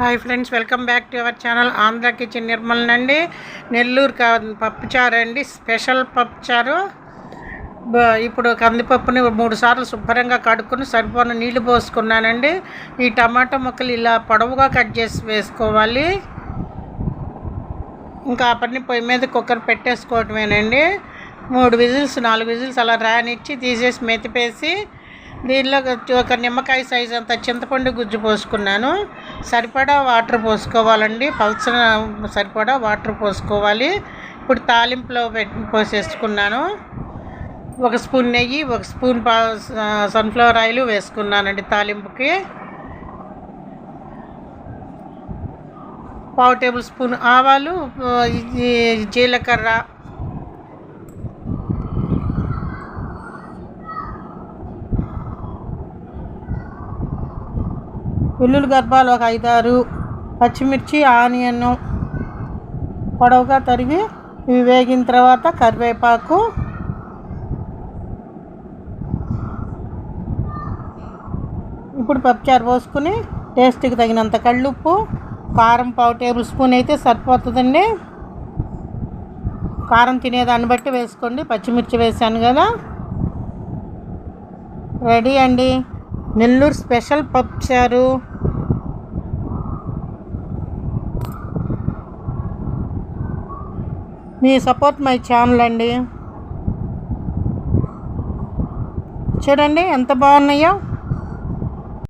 Hi friends welcome back to our channel Andhra kitchen Nirmal అండి నెల్లూరు కా పప్పుచారు అండి స్పెషల్ పప్పుచారు. ఇప్పుడు కందిపప్పుని మూడు సార్లు శుభ్రంగా కడుక్కుని సరిపోని నీళ్ళు పోసుకున్నానండి. ఈ టమాటా ముక్కలు ఇలా పొడవుగా కట్ చేసి వేసుకోవాలి. ఇంకా ఆ పని పొయ్యి మీద కుక్కర్ పెట్టేసుకోవటమేనండి. మూడు విజిల్స్ నాలుగు విజిల్స్ అలా రానిచ్చి తీసేసి మెతిపేసి దీనిలో ఒక నిమ్మకాయ సైజ్ అంత చింతపండు గుజ్జు పోసుకున్నాను. సరిపడా వాటర్ పోసుకోవాలండి. పల్చన సరిపడా వాటర్ పోసుకోవాలి. ఇప్పుడు తాలింపులో పెట్టి పోసేసుకున్నాను. ఒక స్పూన్ నెయ్యి ఒక స్పూన్ పా సన్ఫ్లవర్ ఆయిల్ వేసుకున్నానండి తాలింపుకి. పావు టేబుల్ స్పూన్ ఆవాలు జీలకర్ర వెల్లుల్లి గర్భాలు ఒక ఐదారు పచ్చిమిర్చి ఆనియన్ పొడవుగా తరిగి ఇవి వేగిన తర్వాత కరివేపాకు ఇప్పుడు పప్పుచారు పోసుకుని టేస్ట్కి తగినంత కళ్ళుప్పు కారం పావు టేబుల్ స్పూన్ అయితే సరిపోతుందండి. కారం తినేదాన్ని బట్టి వేసుకోండి. పచ్చిమిర్చి వేసాను కదా. రెడీ అండి. నెల్లూరు స్పెషల్ పప్పుచారు మీ సపోర్ట్ మై ఛానల్ అండి. చూడండి ఎంత బాగున్నాయో.